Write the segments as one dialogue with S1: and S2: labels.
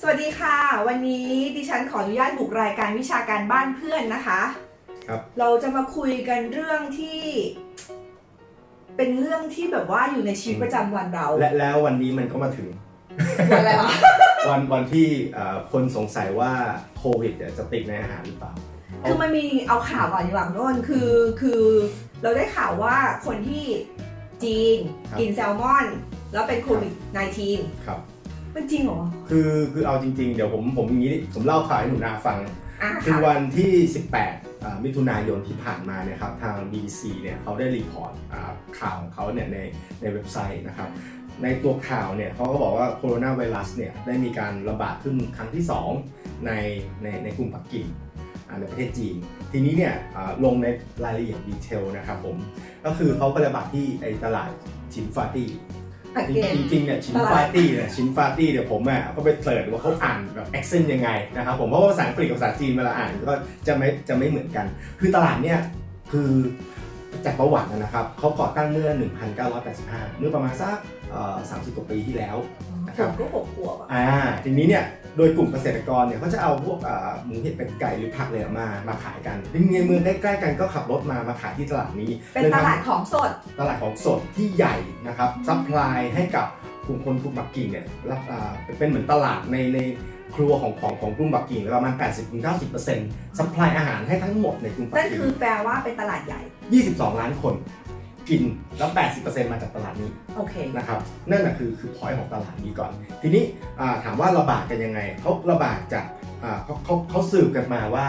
S1: สวัสดีค่ะ วันนี้ดิฉันขออนุญาตบุกรายการวิชาการบ้านเพื่อนนะคะ
S2: ครับ
S1: เราจะมาคุยกันเรื่องที่ เป็นเรื่องที่แบบว่าอยู่ในชีวิตประจำวันเรา
S2: และแล้ววันนี้มันก็มาถึง
S1: วันอะไรวะ
S2: วันวันที่เอ่อคนสงสัยว่าโควิดเนี่ยจะติดในอาหารหรือเปล่า
S1: คือมันมีเอาข่าวก่อนดีกว่าคุณโน้นคือคือเราได้ข่าวว่าคนที่ จีน
S2: ครับ
S1: กินแซลมอน แล้วเป็นโควิด -19
S2: ครับ
S1: มันจริงเหรอ
S2: คือคือเอาจริงๆ เดี๋ยวผมผมอย่างนี้ผมเล่าข่าวให้หนูนาฟัง
S1: อะ
S2: คือ
S1: ค่ะ
S2: วันที่ 18อ่ามิถุนายนที่ผ่านมาเนี่ยครับทาง BBC เนี่ยเขาได้รีพอร์ตอ่าข่าวของเขาเนี่ยในในเว็บไซต์นะครับ ในตัวข่าวเนี่ยเขาก็บอกว่าโคโรนาไวรัสเนี่ยได้มีการระบาดขึ้นครั้งที่ 2 ในในในกรุงปักกิ่งอ่า ในประเทศจีน ทีนี้เนี่ยอ่าลงในรายละเอียดดีเทลนะครับผม ก็คือเขาไประบาดที่ไอตลาดชินฟาตี้
S1: อัด
S2: จ
S1: เกน
S2: ริงๆจริงๆเนี่ยชิน
S1: ตลาด
S2: ฟาตี้เนี่ยชินฟาตี้เนี่ยผมอะก็ไปเสิร์ชว่าเขาอ่านแบบแอคเซนต์ยังไงนะครับผมเพราะว่าภาษาอังกฤษกับภาษาจีนเวลาอ่านก็จะไม่จะไม่เหมือนกัน คือตลาดเนี่ยคือจากประวัตินะครับเขาก่อตั้งเมื่อ 1985 เมื่อประมาณสักเอ่อ30กว่าปีที่แล้วนะ
S1: ผ
S2: ครับ
S1: มก็หกขวบอะ
S2: อ่าทีนี้เนี่ย โดยกลุ่มเกษตรกรเนี่ยเขาจะเอาพวกอ่าหมูเห็ดเป็ดไก่หรือผักเนี่ยมามาขายกันในเมืองใกล้ๆกันก็ขับรถมามาขายที่ตลาดนี้
S1: เป็น
S2: เลย
S1: ต
S2: ทำ
S1: ลาดของสด
S2: ตลาดของสดที่ใหญ่นะครับซัพพลายให้กับกลุ่มคนกลุ่มปักกิ่งเนี่ยรับอ่าเป็นเหมือนตลาดในในครัวของของของกลุ่มปักกิ่งแล้วประมาณ 80-90%ซัพพลายอาหารให้ทั้งหมดในกลุ่มปัก
S1: นั่น
S2: กิ่
S1: คื
S2: ง
S1: อแปลว่าเป็นตลาดใหญ่
S2: 22 ล้านคน กินแล้ว 80%มาจากตลาดนี้
S1: โอเค
S2: นะครับ นั่นแหะคือคือพอยของตลาดนี้ก่อน ทีนี้อ่าถามว่าระบาดกันยังไงเขาระบาดจากอ่าเขาเขาเขาสืบกันมาว่า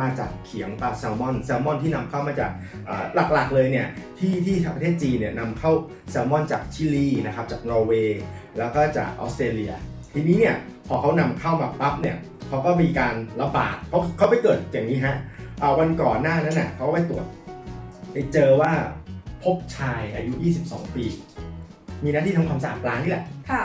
S2: มาจากเขียงปลาแซลมอนแซลมอนที่นำเข้ามาจากอ่าหลักๆเลยเนี่ยที่ที่ทางประเทศจีนเนี่ยนำเข้าแซลมอนจากชิลีนะครับจากนอร์เวย์แล้วก็จากออสเตรเลีย ทีนี้เนี่ยพอเขานำเข้ามาปั๊บเนี่ยเขาก็มีการระบาดเขาเขาไปเกิดอย่างนี้ฮะอ่าวันก่อนหน้านั้นน่ะเขาไปตรวจไปเจอว่า พบชายอายุ 22 ปี มีหน้าที่ทำความสะอาดปลานี่แหละ
S1: ค่ะ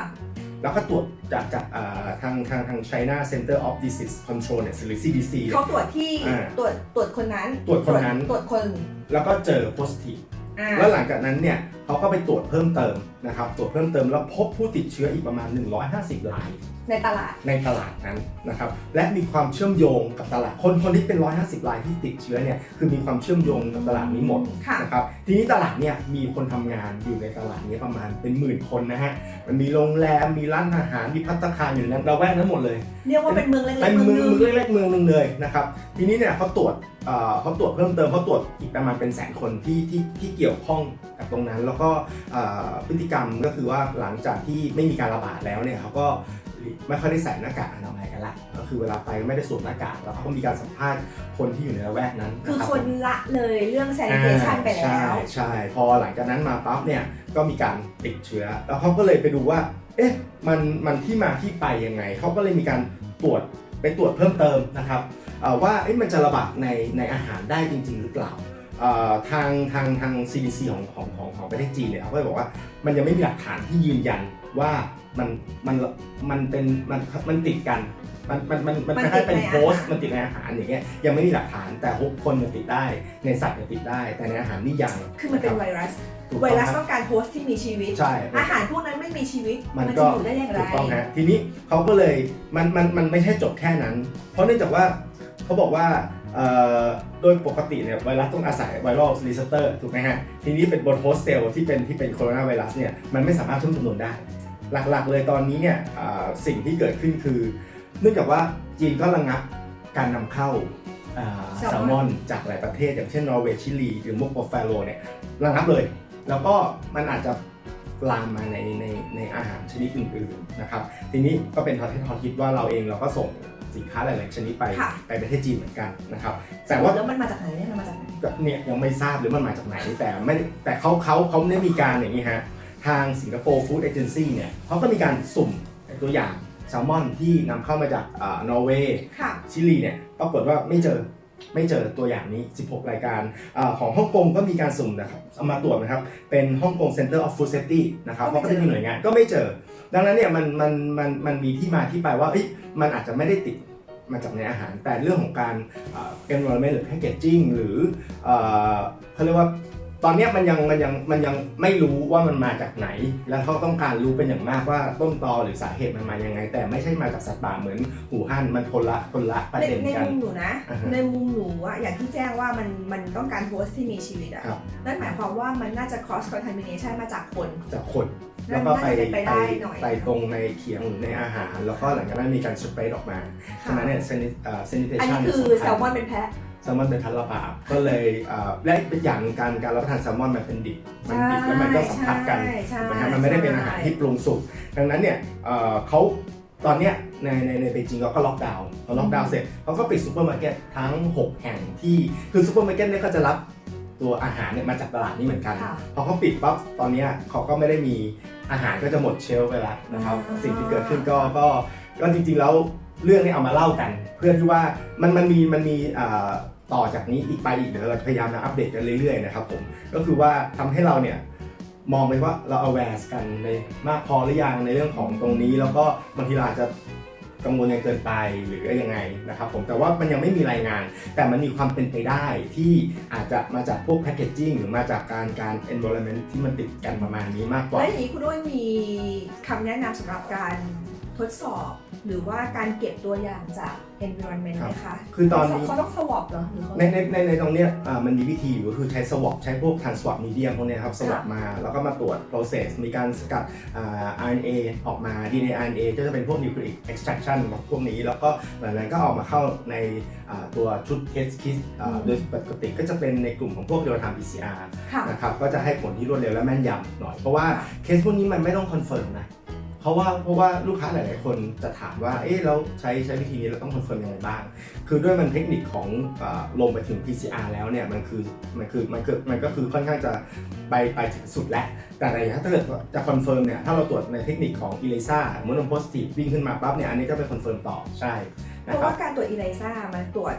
S2: แล้วก็ตรวจจากจากอ่าทางทางทาง China Center of Disease Control เนี่ยหรือ CDC เนี่ย
S1: เขาตรวจที่
S2: อ่า
S1: ตรวจตรวจคนนั้น
S2: ตรวจคนนั้น
S1: ตรวจคน
S2: แล้วก็เจอ positive
S1: อ่า
S2: แล้วหลังจากนั้นเนี่ยเขาก็ไปตรวจเพิ่มเติมนะครับ ตรวจเพิ่มเติมแล้วพบผู้ติดเชื้ออีกประมาณ 150ราย
S1: ในตลาด
S2: ในตลาดนั้นนะครับและมีความเชื่อมโยงกับตลาดคนคนที่เป็น 150รายที่ติดเชื้อเนี่ยคือมีความเชื่อมโยงกับตลาดนี้หมด
S1: ค่ะ
S2: นะครับทีนี้ตลาดเนี่ยมีคนทำงานอยู่ในตลาดนี้ประมาณเป็นหมื่นคนนะฮะมันมีโรงแรมมีร้านอาหารมีพัตตาคารอยู่ในนั้นระแวกนั้นหมดเลย
S1: เรียกว่าเป็นเมืองเล็ก
S2: เป็น
S1: ๆเมื
S2: เมื
S1: อ
S2: องง
S1: หนึง
S2: เมืองเล็กๆเมืองหนึงเลยนะครับทีนี้เนี่ยเขาตรวจเอ่อเขาตรวจเพิ่มเติมเขาตรวจอีกประมาณเป็นแสนคนที่ที่ที่เกี่ยวข้องกับตรงนั้น แล้วก็เอ่อพฤติกรรมก็คือว่าหลังจากที่ไม่มีการระบาดแล้วเนี่ยเขาก็ ไม่ค่อยได้ใส่หน้ากากอนามัยกันละก็คือเวลาไปไม่ได้สวมหน้ากากแล้วเขาก็มีการสัมภาษณ์คนที่อยู่ในละแวกนั้น
S1: คือ
S2: นะรับ
S1: คนละเลยเรื่อง sanitation ไปแล้ว
S2: ใช่ใช่พอหลังจากนั้นมาปั๊บเนี่ยก็มีการติดเชื้อ แล้วเขาก็เลยไปดูว่า เอ๊ะมันมันที่มาที่ไปยังไงเขาก็เลยมีการตรวจไปตรวจเพิ่มเติมนะครับเอ่อว่าเอ๊ะมันจะระบาดในในอาหารได้จริง ๆ หรือเปล่าเอ่อทางทางทาง CDC ของของของของประเทศจีนเนี่ยเขาก็เลยบอกว่ามันยังไม่มีหลักฐานที่ยืนยันว่า มันมันมันเป็นมันมันติดกัน มันมันมันมัน
S1: มัน
S2: คล้ายๆเป็น
S1: ติดในอาหาร
S2: โพสต์มันติดในอาหารอย่างเงี้ยยังไม่มีหลักฐานแต่หกคนเนี่ยติดได้ ในสัตว์เนี่ยติดได้ แต่ในอาหารนี่ยัง
S1: คือมันเป็นไวรัส
S2: ถูก
S1: ไว
S2: ต้อง
S1: รัส
S2: ค
S1: ต้
S2: รับ
S1: องการโฮสต์ที่มีชีวิต
S2: ใช่
S1: อาหารพวกนั้นไม่มีชีวิต
S2: มัน
S1: มัน
S2: ก็
S1: จะอยู่ได้อย่างไร
S2: ถูกต้องฮะทีนี้เขาก็เลยมันมันมันไม่ใช่จบแค่นั้น เพราะเนื่องจากว่าเขาบอกว่าเอ่อโดยปกติเนี่ยไวรัสต้องอาศัยไวรัลรีเซพเตอร์ถูกไหมฮะ ทีนี้เป็นบนโฮสต์เซลล์ที่เป็นที่เป็นโคโรนาไวรัสเนี่ยมันไม่สามารถเพิ่มจำนวนได้ หลักๆ เลยตอนนี้เนี่ยอ่าสิ่งที่เกิดขึ้นคือ เนื่องจากว่าจีนก็ระงับการนำเข้าอ่า
S1: แซ
S2: แซ
S1: ล
S2: ล
S1: ม
S2: ม
S1: อ
S2: อนนจากหลายประเทศ อย่างเช่นนอร์เวย์ชิลีหรือมวกโกฟาโลเนี่ยระงับเลย แล้วก็มันอาจจะลามมาในในในอาหารชนิดอื่นๆนะครับทีนี้ก็เป็นทอที่ทอคิดว่าเราเองเราก็ส่งสินค้าหลายๆชนิดไป
S1: ค่ะ
S2: ไปประเทศจีนเหมือนกันนะครับแต่ว่า
S1: แล้วมันมาจากไหนเนี่ยมันมาจากไหน
S2: ก็เนี่ยยังไม่ทราบหรือมันมาจากไหนแต่ไม่แต่เขาเขาเขาได้มีการอย่างนี้ฮะ ทางสิงคโปร์ฟู้ดเอเจนซี่เนี่ยเขาก็มีการสุ่มตัวอย่างแซลมอนที่นำเข้ามาจากอ่านอร์เวย์
S1: ค่ะ
S2: ชิลีเนี่ยปรากฏว่าไม่เจอไม่เจอตัวอย่างนี้ 16 รายการอาของฮ่องกงก็มีการสุ่มนะครับเอามาตรวจนะครับ เป็นฮ่องกง Center of Food Safety นะครับ
S1: ก็
S2: เขา
S1: ไม่เจอ
S2: ก็จะมีหน่วยงานก็ไม่เจอ ดังนั้นเนี่ยมันมันมันมันมีที่มาที่ไปว่าเอ้ยมันอาจจะไม่ได้ติดมาจากในอาหาร แต่เรื่องของการเอ่อ environment หรือ packaging หรือเอ่อเขาเรียกว่าต อนเนี้ยมันยังมันยังมันยังไม่รู้ว่ามันมาจากไหน แล้วเขาต้องการรู้เป็นอย่างมากว่าต้นตอหรือสาเหตุมันมายังไง แต่ไม่ใช่มาจากสัตว์ป่าเหมือนหูฮั่นมันคนละคนละประ
S1: ใน
S2: เด็น
S1: ใน
S2: กัน
S1: มุมหนูนะ
S2: อ่าฮะ
S1: ในมุมหนูอะอย่างที่แจ้งว่ามันมันต้องการโฮสต์ที่มีชีวิตอะ
S2: ครับ
S1: นั่นหมายความว่ามันน่าจะ cross contamination มาจากคน
S2: จากคนแล้วก็ไป
S1: น่าจะเป็นไป
S2: ไป
S1: ได้หน่อย
S2: ไปตรงในเขียงหรือในอาหาร แล้วก็หลังจากนั้นมีการสเปรดออกมาฉะนั้นเนี่ยเซนิเอ่อ
S1: อัน
S2: sanitation
S1: นี้คือ
S2: เนี่ย
S1: แซ
S2: สำ
S1: ลม
S2: คัญ
S1: อนเป็นแพะ
S2: แซลมอนเป็นพันละบาปก็เลยเอ่อและเป็นอย่างการการรับประทานแซลมอนมันเป็นดิบมันดิบแล้วมันก็สัมผัสกัน
S1: ใช่ใช่
S2: นะครับมันไม่ได้เป็นอาหารที่ปรุงสุกดังนั้นเนี่ยเอ่อเขาตอนเนี้ยในในในเบจิงเขาก็ล็อกดาวน์พอล็อกดาวน์เสร็จเขาก็ปิดซูเปอร์มาร์เก็ตทั้ง 6 แห่งที่คือซูเปอร์มาร์เก็ตเนี่ยก็จะรับตัวอาหารเนี่ยมาจากตลาดนี้เหมือนกัน
S1: ค่ะ
S2: พอเขาปิดปั๊บตอนเนี้ยเขาก็ไม่ได้มีอาหารก็จะหมดเชลฟ์ไปแล้วนะครับ
S1: อ่า
S2: สิ่งที่เกิดขึ้นก็ก็ก็จริงๆแล้วเรื่องนี้เอามาเล่ากัน เพื่อที่ว่ามันมันมีมันมีอ่า ต่อจากนี้อีกไปอีกเดี๋ยวเราจะพยายามมาอัปเดตกันเรื่อยๆนะครับผมก็คือว่าทำให้เราเนี่ยมองไปว่าเรา aware กันในมากพอหรือยังในเรื่องของตรงนี้ แล้วก็บางทีเราอาจจะกังวลกันเกินไปหรือยังไงนะครับผมแต่ว่ามันยังไม่มีรายงาน แต่มันมีความเป็นไปได้ที่อาจจะมาจากพวกแพ c เกจจิ้งหรือมาจากการการ environment ที่มันติดกันประมาณนี้มากกว่า
S1: แล้วอย่างนี้คุณด้วนมีคำแนะนำสำหรับการ ทดสอบหรือว่าการเก็บตัวอย่างจาก environment ไหมคะ
S2: คือตอนนี้
S1: เขาต้องสวอปเหรอหรือเขา
S2: ในในในในตรงเนี้ยอ่ามันมีวิธีอยู่ก็คือใช้ swab ใช้พวก transwab medium พวกเนี้ยครับ swab มาแล้วก็มาตรวจ process มีการสกัดอ่า RNA ออกมา DNA RNA ก็จะเป็นพวก nucleic extraction พวกนี้แล้วก็หลังจากนั้นก็ออกมาเข้าในอ่าตัวชุด test kit อ่าโดยปกติก็จะเป็นในกลุ่มของพวก real time PCR
S1: ค่ะ
S2: นะครับก็จะให้ผลที่รวดเร็วและแม่นยำหน่อย เพราะว่าเคสพวกนี้มันไม่ต้องคอนเฟิร์มนะ เพราะว่าเพราะว่าลูกค้าหลาย ๆ คนจะถามว่า เอ๊ะเราใช้ใช้วิธีนี้เราต้องคอนเฟิร์มยังไงบ้าง คือด้วยมันเทคนิคของเอ่อลงไปถึง PCR แล้วเนี่ยมันคือมันคือมันคือมันก็คือค่อนข้างจะไปไปถึงสุดแล้ว แต่อะไรอย่างเงี้ยถ้าเกิดว่าจะคอนเฟิร์มเนี่ยถ้าเราตรวจในเทคนิคของ ELISA เมื่อนมโพสติวิ่งขึ้นมาปั๊บเนี่ยอันนี้ก็เป็นคอนเฟิร์มต่อใช่
S1: เพ
S2: นะ
S1: ราะ
S2: ครั
S1: ว่าการตรวจอีไลซ่ามันตรวจ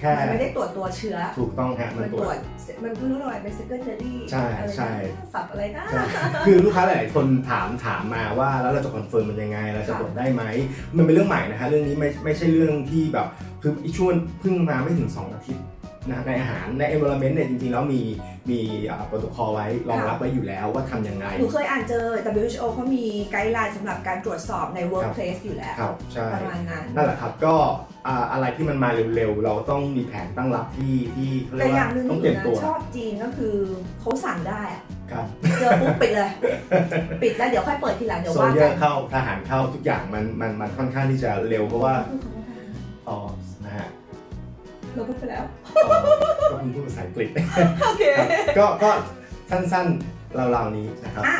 S2: แค่
S1: มันไม่ได้ตรวจตัวเชื้อ
S2: ถูกต้องฮะมั
S1: มันน
S2: ตร
S1: ตร
S2: ว
S1: ว
S2: จ
S1: จ มันไม่รู้อะไรเป็น secondary
S2: ใช่
S1: อะไรนะ
S2: ใช่
S1: สับอะไรนะ
S2: ใช่คือลูกค้าหลายๆคนถามถามมาว่าแล้วเราจะคอนเฟิร์มมันยังไง เราจะ
S1: ค่ะ
S2: ตรวจได้ไหม มันเป็นเรื่องใหม่นะคะเรื่องนี้ไม่ไม่ใช่เรื่องที่แบบคืออีช่วงเพิ่งมาไม่ถึง 2 อาทิตย์ นะในอาหารใน environment เนี่ยจริงๆ แล้วมีมีโปรโตคอลไว้รองรับไว้อยู่แล้วว่าทำยังไง
S1: หนูเคยอ่านเจอ WHO เขามีไกด์ไลน์สำหรับการตรวจสอบใน workplace อยู่แล้ว
S2: ครับใช่
S1: ประมาณนั้น
S2: นั่นแหละครับก็อ่าอะไรที่มันมาเร็วๆ เราต้องมีแผนตั้งรับที่ที่เขาเรี
S1: แต่
S2: ยก
S1: อ
S2: ว่า
S1: ย่างหนึ่ง
S2: ต้อง
S1: ห
S2: เตรี
S1: นู
S2: ยมตัว
S1: นะชอบจีนก็คือเขาสั่งได้อะ
S2: ครับ
S1: เจอปุ๊บปิดเลย ปิดแล้วเดี๋ยวค่อยเปิดทีหลังเดี๋ยว
S2: โซ
S1: ว่า
S2: เยอ
S1: กัน
S2: ร์เข้าทหารเข้าทุกอย่างมันมันมันค่อนข้างที่จะเร็วเพราะว่าอ๋อนะฮะ
S1: เราพูดไปแล้ว
S2: อ๋อก็คุณพูดภาษาอังกฤษ
S1: โอเค
S2: ครับก็ก็สั้นๆราวๆนี้นะครับ
S1: อะ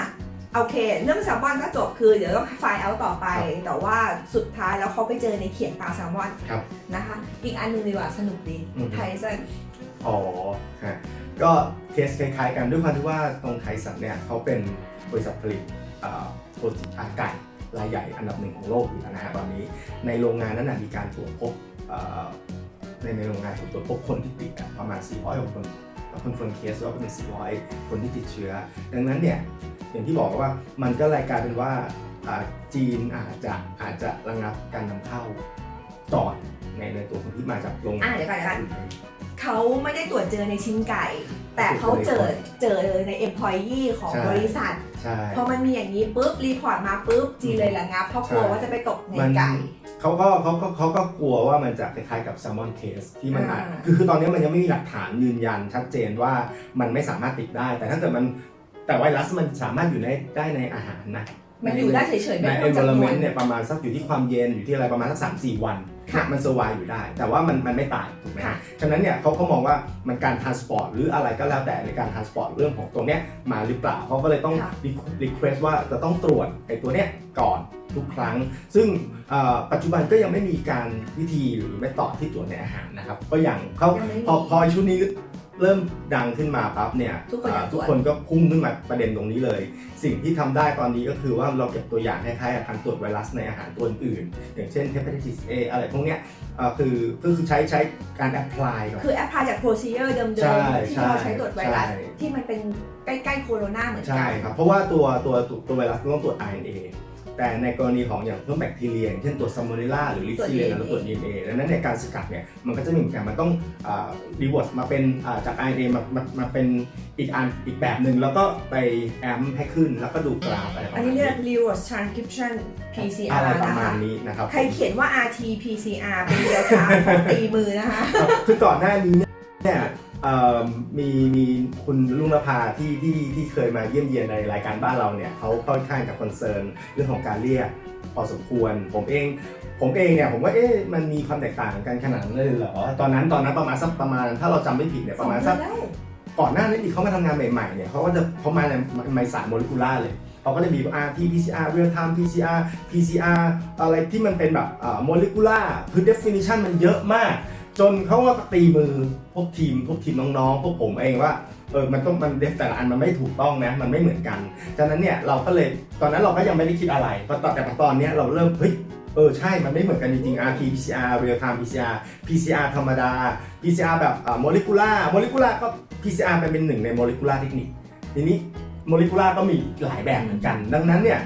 S1: โอเค เรื่องแซลมอนก็จบคือเดี๋ยวต้องไฟล์เอาต่อไป
S2: ครับ
S1: แต่ว่าสุดท้ายแล้วเขาไปเจอในเขียงปลาแซลมอน
S2: ครับ
S1: นะคะ อีกอันหนึงดีกว่าสนุกดี
S2: อืม
S1: ไทสัน
S2: อ๋อฮะก็เคสคล้ายๆกันด้วยความที่ว่าตรงไทสันเนี่ยเขาเป็นบริษัทผลิตเอ่อโปรตีนอาไก่รายใหญ่อันดับหนึ่งของโลกอยู่แล้วนะฮะตอนนี้ในโรงงานนั้นนะมีการตรวจพบเอ่อ ในในโรงงานถูกตรวจพบคนที่ติดอะประมาณ 400กว่าคนคอนเฟิร์มเคสว่าเป็น 400 คนที่ติดเชื้อ ดังนั้นเนี่ยอย่างที่บอกว่ามันก็เลยกลายเป็นว่าอ่าจีนอาจจะอาจจะระงับการนำเข้าก่อนในในตัวคนที่มาจากโรงงา
S1: อะ
S2: น
S1: เดี๋ยวก่อนเดี๋ยวก่อนเขาไม่ได้ตรวจเจอในชิ้นไก่ แต่เขาเจอเจอใน employee ของ
S2: ใช่
S1: บริษัท
S2: ใช่
S1: พอมันมีอย่างนี้ปุ๊บรีพอร์ตมาปุ๊บจีนเลยระงับเพราะกลัว
S2: ใช่
S1: ว่าจะไปตกใน
S2: มัน
S1: ไก่
S2: เขาก็เขาก็เขาก็กลัวว่ามันจะคล้ายๆกับแซลมอนเคสที่มันอาจ
S1: อ่า
S2: คือคือตอนนี้มันยังไม่มีหลักฐานยืนยันชัดเจนว่ามันไม่สามารถติดได้ แต่ถ้าเกิดมันแต่ไวรัสมันสามารถอยู่ในได้ในอาหารนะ
S1: มันอยู่ได้เฉยๆ
S2: ใน
S1: ไม่ต้องจำนวน
S2: environment เนี่ยประมาณสักอยู่ที่ความเย็นอยู่ที่อะไรประมาณสักสามสี่วัน
S1: ค่ะ
S2: มันสวายอยู่ได้ แต่ว่ามันมันไม่ตายถูกไหม
S1: ค่ะ
S2: ฮะฉะนั้นเนี่ยเขาก็มองว่ามันการ transport หรืออะไรก็แล้วแต่ในการ transport เรื่องของตรงเนี้ยมาหรือเปล่าเขาก็เลยต้อง
S1: ค่ะ
S2: request ว่าจะต้องตรวจไอ้ตัวเนี้ยก่อนทุกครั้ง ซึ่งเอ่อปัจจุบันก็ยังไม่มีการวิธีหรือเมธอดที่ตรวจในอาหารนะครับก็อย่างเขา
S1: ยังไม่มี
S2: พอพอชุดนี้ เริ่มดังขึ้นมาปั๊บเนี่ย
S1: ทุกคนอยาก
S2: เอ่อ
S1: ตรวจ
S2: ทุกคนก็พุ่งขึ้นมาประเด็นตรงนี้เลย สิ่งที่ทำได้ตอนนี้ก็คือว่าเราเก็บตัวอย่างคล้ายๆกับการตรวจไวรัสในอาหารตัวอื่นๆอย่างเช่น hepatitis A อะไรพวกเนี้ยเอ่อคือก็คือใช้ใช้การ apply ก่อน
S1: คือแอปพลายจาก procedure เดิม
S2: ใช่
S1: ๆที่เราใช้ตรวจไวรัส
S2: ใช่
S1: ที่มันเป็นใกล้ๆโคโรนาเหมือน
S2: ใช่
S1: กัน
S2: ครับ เพราะว่าตัวตัวตัวตัวไวรัสต้องตรวจ RNA แต่ในกรณีของอย่างพวกแบคทีเรียอย่างเช่นตัวซัมโมเนล่าหรือลิ
S1: ตรวจ
S2: ซีเรีย
S1: DNA
S2: เราตรวจ DNA ดังนั้นเนี่ยการสกัดเนี่ยมันก็จะมีเหมือนกันมันต้องรีเวิร์สมาเป็นอ่าจาก RNA มามามาเป็นอีกอันอีกแบบหนึ่งแล้วก็ไปแอมให้ขึ้นแล้วก็ดูกราฟอะไรประ
S1: อัน
S2: มาณ
S1: นี้
S2: นี้
S1: เรียก reverse transcription
S2: อะ
S1: PCR
S2: ไรประ
S1: นะ
S2: มา
S1: คะ
S2: ณนี้นะครับ
S1: ใครเขียนว่า RT PCR เป็นเดียวกันของตีมือนะคะ
S2: ครับคือก่อนหน้านี้เนี่ยเอ่อ มีมีคุณลุงนภาที่ที่ที่เคยมาเยี่ยมเยียนในรายการบ้านเราเนี่ยเขาค่อนข้างจะคอนเซิร์นเรื่องของการเรียกพอสมควร ผมเอง ผมเองเนี่ยผมว่าเอ๊ะมันมีความแตกต่างกันขนาดนั้นเลยเหรอตอนนั้นตอนนั้นประมาณสักประมาณ ถ้าเราจำไม่ผิดเนี่ยประมาณสัก
S1: สองเดือนแล้ว
S2: ก่อนหน้านี้ที่เขามาทำงานใหม่ๆเนี่ยเขาก็จะเขามาในไมสารโมเลกุลาร์เลยเขาก็จะมี RT PCR real time PCR PCR อะไรที่มันเป็นแบบโมเลกุลาร์คือ definition มันเยอะมาก จนเขาก็ตีมือ พวกทีมพวกทีมน้องๆพวกผมเองว่าเออมันต้องมันเดฟแต่ละอันมันไม่ถูกต้องนะมันไม่เหมือนกันฉะนั้นเนี่ยเราก็เลยตอนนั้นเราก็ยังไม่ได้คิดอะไรแต่ตอนนี้เราเริ่มเฮ้ยเออใช่ มันไม่เหมือนกันจริงๆ RT PCR real time PCR PCR ธรรมดา PCR แบบโมเลกุลาโมเลกุลาก็ PCR มันเป็นหนึ่งในโมเลกุลาเทคนิคทีนี้โมเลกุลาก็มีหลายแบบเหมือนกัน ดังนั้นเนี่ย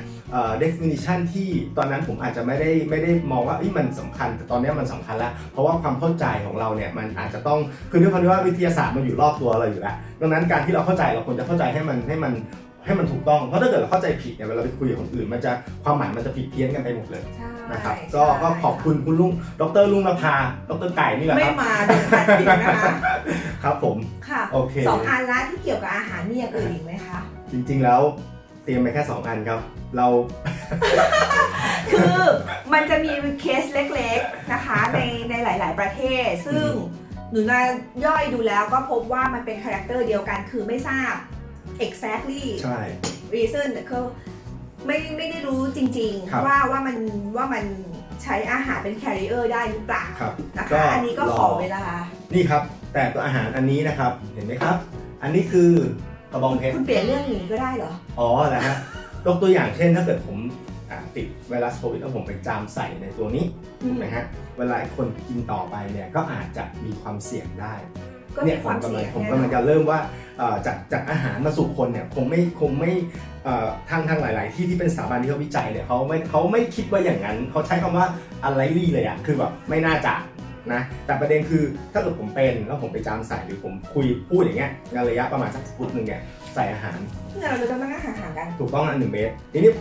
S2: definition ที่ตอนนั้นผมอาจจะไม่ได้ไม่ได้มองว่าเอ้ยมันสำคัญ แต่ตอนนี้มันสำคัญแล้ว เพราะว่าความเข้าใจของเราเนี่ยมันอาจจะต้องคือด้วยความที่ว่าวิทยาศาสตร์มันอยู่รอบตัวเราอยู่แล้วดังนั้นการที่เราเข้าใจเราควรจะเข้าใจให้มันให้มันให้มันถูกต้อง เพราะถ้าเกิดเราเข้าใจผิดเนี่ยเวลาไปคุยกับคนอื่น มันจะความหมายมันจะผิดเพี้ยนกันไปหมดเลย
S1: ใช่
S2: นะครับก็ก็ขอบคุณคุณลุงดรลุงนภาดรไก่นี่แหละ
S1: ไม่
S2: ครับ
S1: มาโดนพาดพิงนะคะ
S2: ครับผม
S1: ค่ะ
S2: โอเค
S1: สองอันละที่เกี่ยวกับอาหารมีอย่างอื่นอีกไหมคะ
S2: จริงๆแล้ว เตรียมไปแค่ 2 อันครับ เรา
S1: คือมันจะมีเคสเล็กๆนะคะในในหลาย ๆ ประเทศ ซึ่งหนูนาย่อยดูแล้วก็พบว่ามันเป็นคาแรคเตอร์เดียวกัน คือไม่ทราบ exactly
S2: ใช่
S1: reason คือไม่ไม่ได้รู้จริง
S2: ครับ
S1: ๆ ว่าว่ามันว่ามันใช้อาหารเป็น carrier ได้หรือเปล่า
S2: ครับ
S1: นะ
S2: ก็
S1: คะ อันนี้ก็
S2: รอ
S1: ขอเวลา
S2: นี่ครับ แต่ตัวอาหารอันนี้นะครับ เห็นไหมครับ อันนี้คือ กระบองเพชร
S1: คุณเปลี่ยนเรื่องอย่างนี้ก็ได้เหรอ
S2: อ๋อนะฮะยกตัวอย่างเช่น ถ้าเกิดผมอ่าติดไวรัสโควิดแล้วผมไปจามใส่ในตัวนี้
S1: อื
S2: ถูก
S1: ม
S2: ไหมฮะ เวลาคนกินต่อไปเนี่ยก็อาจจะมีความเสี่ยงได้
S1: ก็
S2: เนี่
S1: มี
S2: ย
S1: ค
S2: ผม
S1: วาม
S2: กำลั
S1: เสี่
S2: ง
S1: ยง
S2: ผม
S1: แน่
S2: กำลัง
S1: นอน
S2: จะเริ่มว่าเอ่อจากจากอาหารมาสู่คนเนี่ยคงไม่คงไม่เอ่อทางทางหลาย ๆ ที่ที่เป็นสถาบันที่เขาวิจัยเนี่ยเขาไม่เขาไม่คิดว่าอย่างนั้นเขาใช้คำว่าอะไรลี่เลยอะคือแบบไม่น่าจะ นะแต่ประเด็นคือถ้าเกิดผมเป็นแล้วผมไปจามใส่หรือผมคุยพูดอย่างเงี้ยในระยะประมาณสักฟุตหนึ่งเนี่ยใส่อาหาร
S1: เนี่ยเราจะต้องมานั่งห่างๆกัน
S2: ถูกต้องอันหนึ่งเมตรทีนี้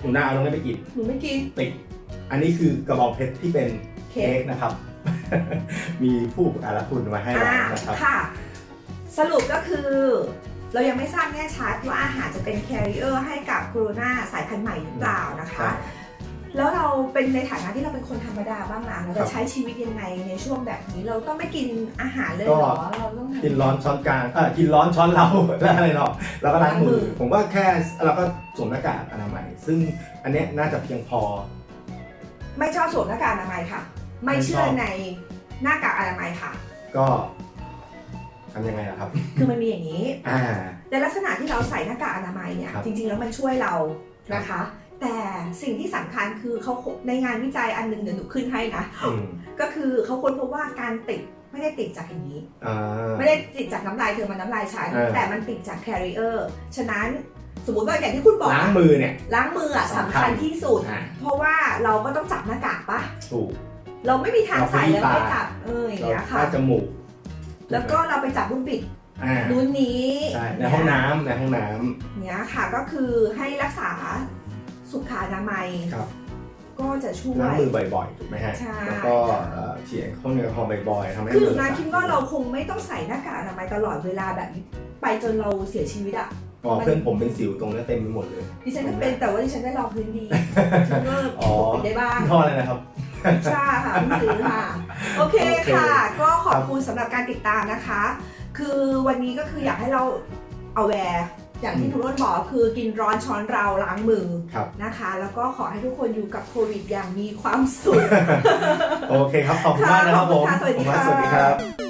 S2: หนูนาเอาลงได้ไปกิน
S1: หนูไม่กิน
S2: ติดอันนี้คือกระบอกเพชรที่เป็น
S1: เค้
S2: เค้
S1: ก
S2: กนะครับ มีผู้อุปการะคุณมาให้เรา
S1: อ่า
S2: นะครับ
S1: ค่ะ สรุปก็คือ เรายังไม่ทราบแน่ชัดว่าอาหารจะเป็น carrier ให้กับโคโรนาสายพันธุ์ใหม่หรือเปล่านะคะ แล้วเราเป็นในฐานะที่เราเป็นคนธรรมดาบ้างนะเรา
S2: ครั
S1: จะ
S2: บ
S1: ใช้ชีวิตยังไงในช่วงแบบนี้เราต้องไม่กินอาหารเลยเหรอเราต้องทำ
S2: กินร้อนช้อนกลางเออกินร้อนช้อนเราแล้วอะไรเนาะแล้วก็ล้างมือ
S1: ล้างมือ
S2: ผมว่าแค่เราก็สวมหน้ากากอนามัย ซึ่งอันเนี้ยน่าจะเพียงพอ
S1: ไม่ชอบสวมหน้ากากอนามัยค่ะ ไม่เชื่อ
S2: ไม่ชอบ
S1: ในหน้ากากอนามัยค่ะ
S2: ก็ทำยังไงล่ะครับ
S1: คือมันมีอย่างนี้
S2: อ่า
S1: ในลักษณะที่เราใส่หน้ากากอนามัยเนี่ย
S2: ครับ
S1: จริง ๆ แล้วมันช่วยเรานะคะ แต่สิ่งที่สำคัญคือเขาในงานวิจัยอันหนึ่งเดี๋ยวหนูขึ้นให้นะ
S2: อืม
S1: ก็คือเขาค้นพบว่าการติดไม่ได้ติดจากอย่างนี้
S2: อ่า
S1: ไม่ได้ติดจากน้ำลายเธอมันน้ำลายฉัน
S2: เออ
S1: แต่มันติดจาก carrier ฉะนั้นสมมติว่าอย่างที่คุณบอก
S2: ล้าง
S1: อะ
S2: มือเนี่ย
S1: ล้างมืออะ
S2: สำ
S1: สำ
S2: คั
S1: คั
S2: ญ
S1: ญที่สุด
S2: อ่า
S1: เพราะว่าเราก็ต้องจับหน้ากากปะ
S2: ถูก
S1: เราไม่มีทางใส่
S2: เรา
S1: แล้ว
S2: ขยี้
S1: ไม่
S2: ตา
S1: จับเอออย่าง
S2: เรา
S1: เงี้ยค่ะ
S2: ถ้าจมูก
S1: แล้วก็เราไปจับลูกบิด
S2: อ่า
S1: นู้นนี้
S2: ใช่ในห้องน้ำในห้องน้ำ
S1: เนี้ยค่ะก็คือให้รักษา สุขอนามัย
S2: ครับ
S1: ก็จะช่ว
S2: ล้าง
S1: ย
S2: มือบ่อยๆถูกไหมฮะ
S1: ใช่
S2: แล้วก็เอ่อเฉียงข้อมือแอลกอฮอล์บ่อยๆทำให้
S1: คือ
S2: มือ
S1: นา
S2: สะ
S1: คิดว่าเราคงไม่ต้องใส่หน้ากากอนามัยตลอดเวลาแบบนี้ไปจนเราเสียชีวิตอะ
S2: อ๋อเพื่อนผมเป็นสิวตรงนี้เต็มไปหมดเลย
S1: ดิฉันก็เป็นแต่ว่าดิฉันได้ลองพื้นดีฉันก็
S2: อ๋อ
S1: ปกปิดได้บ้าง
S2: ยี่ห้ออะไรนะครับ
S1: พิซซ่าค่ะเพิ่งซื้อค่ะโอเค
S2: โอเค
S1: ค่ะ ก็ขอบคุณสำหรับการติดตามนะคะ คือวันนี้ก็คืออยากให้เราเอาแวร์ อย่างที่คุณร่นบอกคือกินร้อนช้อนเราล้างมือ
S2: ครับ
S1: นะคะ แล้วก็ขอให้ทุกคนอยู่กับโควิดอย่างมีความสุข
S2: โอเคครับ ขอบคุณมากนะครับผม
S1: ค่ะขอบคุณค่ะสวัสดี
S2: ผมว่า
S1: ค่ะ
S2: สวัสดีครับ